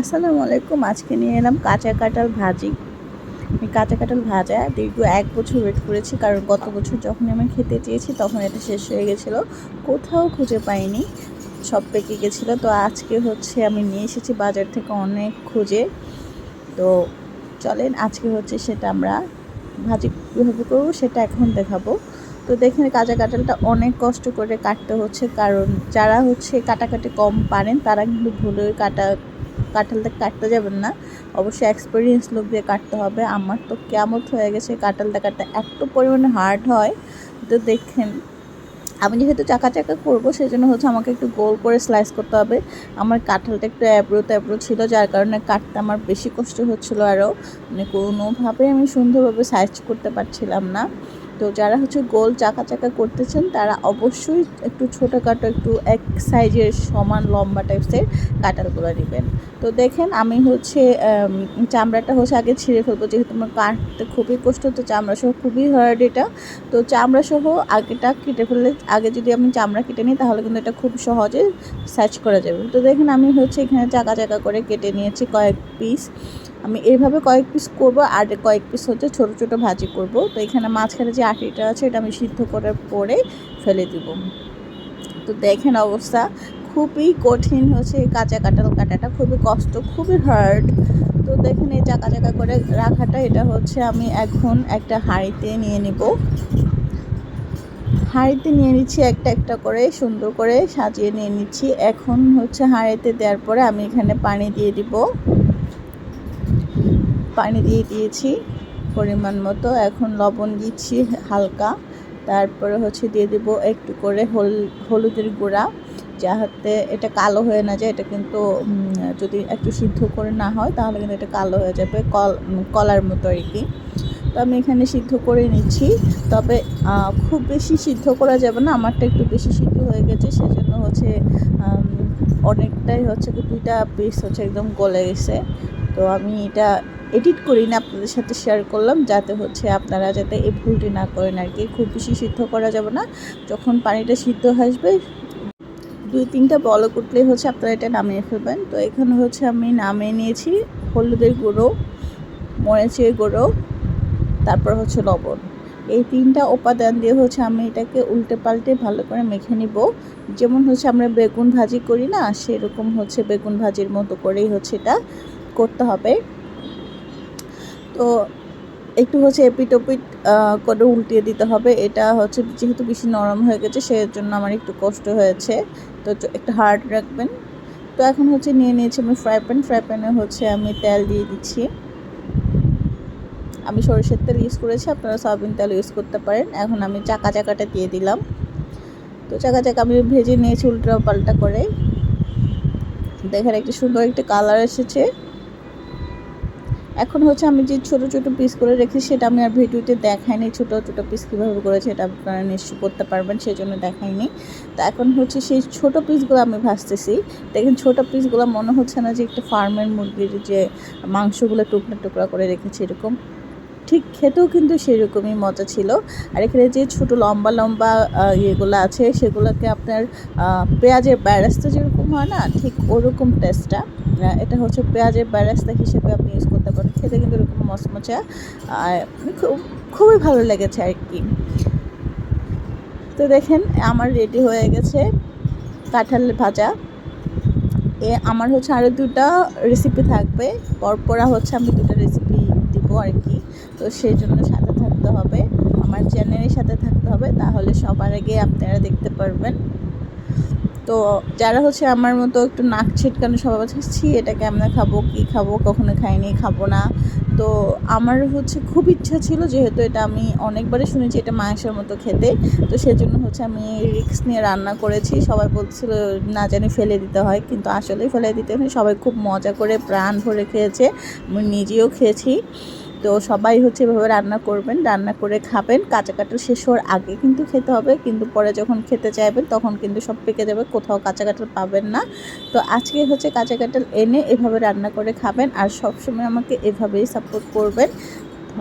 আসসালামু আলাইকুম, আজকে নিয়ে এলাম কাঁচা কাঁঠাল ভাজি। আমি কাঁচা কাঁঠাল ভাজা দীর্ঘ এক বছর ওয়েট করেছি, কারণ গত বছর যখন আমি খেতে চেয়েছি তখন এটা শেষ হয়ে গেছিল। কোথাও খুঁজে পাইনি, সব পেকে গেছিল। তো আজকে হচ্ছে আমি নিয়ে এসেছি বাজার থেকে অনেক খুঁজে। তো চলেন, আজকে হচ্ছে সেটা আমরা ভাজি কীভাবে করব সেটা এখন দেখাবো। তো দেখেন কাঁচা কাঁঠালটা অনেক কষ্ট করে কাটতে হচ্ছে, কারণ যারা হচ্ছে কাটাকাটি কম পারেন তারা কিন্তু ভুলে কাটা কাঁঠালটা কাটতে যাবেন না। অবশ্যই এক্সপিরিয়েন্স লোক দিয়ে কাটতে হবে। আমার তো কেমন হয়ে গেছে কাঁঠালটা কাটতে। এত পরিমাণে হার্ড হয়। তো দেখেন, আমি যেহেতু চাকা চাকা করব সেই জন্য হচ্ছে আমাকে একটু গোল করে স্লাইস করতে হবে। আমার কাঁঠালটা একটু অ্যাব্রো ট্যাব্রো ছিল, যার কারণে কাটতে আমার বেশি কষ্ট হচ্ছিল আরও মানে কোনোভাবে আমি সুন্দরভাবে সাইজ করতে পারছিলাম না। তো যারা হচ্ছে গোল চাকা চাকা করতেছেন, তারা অবশ্যই একটু ছোটোখাটো একটু এক সাইজের সমান লম্বা টাইপসের কাঁঠালগুলো নেবেন। তো দেখেন আমি হচ্ছে চামড়াটা হচ্ছে আগে ছিঁড়ে ফেলব, যেহেতু আমার কাটতে খুবই কষ্ট, তো চামড়া সহ খুবই হার্ড এটা। তো চামড়া সহ আগেটা কেটে ফেললে, আগে যদি আমি চামড়া কেটে নিই, তাহলে কিন্তু এটা খুব সহজে সার্চ করা যাবে। তো দেখেন আমি হচ্ছে এখানে চাকা চাকা করে কেটে নিয়েছি কয়েক পিস আমি এইভাবে কয়েক পিস করব, আর কয়েক পিস হচ্ছে ছোট ছোট ভাজি করব। তো এখানে মাঝখানে যে আটিটা আছে, এটা আমি সিদ্ধ করার পরে ফেলে দিব। তো দেখেন অবস্থা, খুবই কঠিন হচ্ছে এই কাঁচা কাঁঠাল কাটাটা, খুবই কষ্ট, খুবই হার্ড তো দেখেন এই চাকা চাকা করে রাখাটা, এটা হচ্ছে আমি এখন একটা হাঁড়িতে নিয়ে নিব। হাঁড়িতে নিয়ে নিচ্ছি একটা একটা করে, সুন্দর করে সাজিয়ে নিয়ে নিচ্ছি। এখন হচ্ছে হাঁড়িতে দেওয়ার পরে আমি এখানে পানি দিয়ে দিব। পানি দিয়ে দিয়েছি পরিমাণ মতো। এখন লবণ দিচ্ছি হালকা। তারপরে হচ্ছে দিয়ে দিব একটু করে হল, হলুদের গুঁড়া। যাহাতে এটা কালো হয়ে না যায়, এটা কিন্তু যদি একটু সিদ্ধ করে না হয়, তাহলে কিন্তু এটা কালো হয়ে যাবে কল, কলার মতো আর কি। তো আমি এখানে সিদ্ধ করে নিচ্ছি। তবে খুব বেশি সিদ্ধ করা যাবে না, আমারটা একটু বেশি সিদ্ধ হয়ে গেছে, সেজন্য হচ্ছে অনেকটাই হচ্ছে দুইটা পিস হচ্ছে একদম গলে গেছে। তো আমি এটা এডিট করি না, আপনাদের সাথে শেয়ার করলাম, যাতে হচ্ছে আপনারা যাতে এই ভুলটি না করেন আর কি। খুব বেশি সিদ্ধ করা যাবে না, যখন পানিটা সিদ্ধ আসবে, দুই তিনটা বল উঠলেই হচ্ছে আপনারা এটা নামিয়ে ফেলবেন। তো এখানে হচ্ছে আমি নামিয়ে নিয়েছি হলুদের গুঁড়ো, মরিচের গুঁড়ো, তারপর হচ্ছে লবণ। এই তিনটা উপাদান দিয়ে হচ্ছে আমি এটাকে উল্টে পাল্টে ভালো করে মেখে নিব। যেমন হচ্ছে আমরা বেগুন ভাজি করি না, সেরকম হচ্ছে বেগুন ভাজির মতো করেই হচ্ছে এটা করতে হবে। তো একটু হচ্ছে এপিট ওপিট করে উল্টিয়ে দিতে হবে। এটা হচ্ছে যেহেতু বেশি নরম হয়ে গেছে সেই জন্য আমার একটু কষ্ট হয়েছে। তো একটু হার্ড রাখবেন। তো এখন হচ্ছে নিয়ে নিয়েছি আমি ফ্রাই প্যান। ফ্রাই প্যানে হচ্ছে আমি তেল দিয়ে দিচ্ছি। আমি সরষের তেল ইউজ করেছি, আপনারা সয়াবিন তেল ইউজ করতে পারেন। এখন আমি চাকা চাকাটা দিয়ে দিলাম। তো চাকা চাকা আমি ভেজে নিয়েছি উল্টা পাল্টা করে। দেখেন একটি সুন্দর একটি কালার এসেছে। এখন হচ্ছে আমি যে ছোট ছোট পিস করে রেখেছি, সেটা আমি আর ভিডিওতে দেখাইনি, ছোট ছোট পিস কীভাবে করেছে এটা আপনারা নিশ্চয় করতে পারবেন সেই জন্য দেখাইনি। তো এখন হচ্ছে সেই ছোট পিসগুলো আমি ভাজতেছি। দেখেন ছোট পিসগুলো মনে হচ্ছে না যে একটা ফার্মের মুরগির যে মাংসগুলো টুকরা টুকরা করে রেখেছি এরকম। ঠিক খেতেও কিন্তু সেরকমই মজা ছিল। আর এখানে যে ছোট লম্বা লম্বা ইয়েগুলো আছে, সেগুলোকে আপনার পেঁয়াজের ব্যারাস্তা যেরকম হয় না, ঠিক ওরকম টেস্টটা এটা হচ্ছে পেঁয়াজের ব্যারাস্তা হিসেবে আপনি ইউজ করতে খেতে কিন্তু এরকম মচমচা খুব, খুবই ভালো লেগেছে আর কি। তো দেখেন, আমার রেডি হয়ে গেছে কাঁঠাল ভাজা। এ, আমার হচ্ছে আরও দুটা রেসিপি থাকবে, পরপরা হচ্ছে আমি দুটো রেসিপি দিব আর কি। তো সেই জন্য সাথে থাকতে হবে, আমার চ্যানেলের সাথে থাকতে হবে, তাহলে সবার আগে আপনারা দেখতে পারবেন। তো যারা হচ্ছে আমার মতো একটু নাক ছিটকানো সবাই ছি, এটা কেমন খাব, কি খাব, কখনো খাইনি, খাব না। তো আমার হচ্ছে খুব ইচ্ছা ছিল, যেহেতু এটা আমি অনেকবারই শুনেছি এটা মাংসের মতো খেতে, তো সেজন্য হচ্ছে আমি রিক্স নিয়ে রান্না করেছি। সবাই বলছিল, না জানি ফেলে দিতে হয়। কিন্তু আসলেই ফেলে দিতে হয় সবাই খুব মজা করে প্রাণ ভরে খেয়েছে। আমি নিজেও খেয়েছি। তো সবাই হচ্ছে এভাবে রান্না করবেন, রান্না করে খাবেন। কাঁচা কাঁঠাল শেষ হওয়ার আগে কিন্তু খেতে হবে, কিন্তু পরে যখন খেতে চাইবেন তখন কিন্তু সব পেকে যাবে, কোথাও কাঁচা কাঁঠাল পাবেন না। তো আজকে হচ্ছে কাঁচা কাঁঠাল এনে এভাবে রান্না করে খাবেন আর সবসময় আমাকে এভাবেই সাপোর্ট করবেন।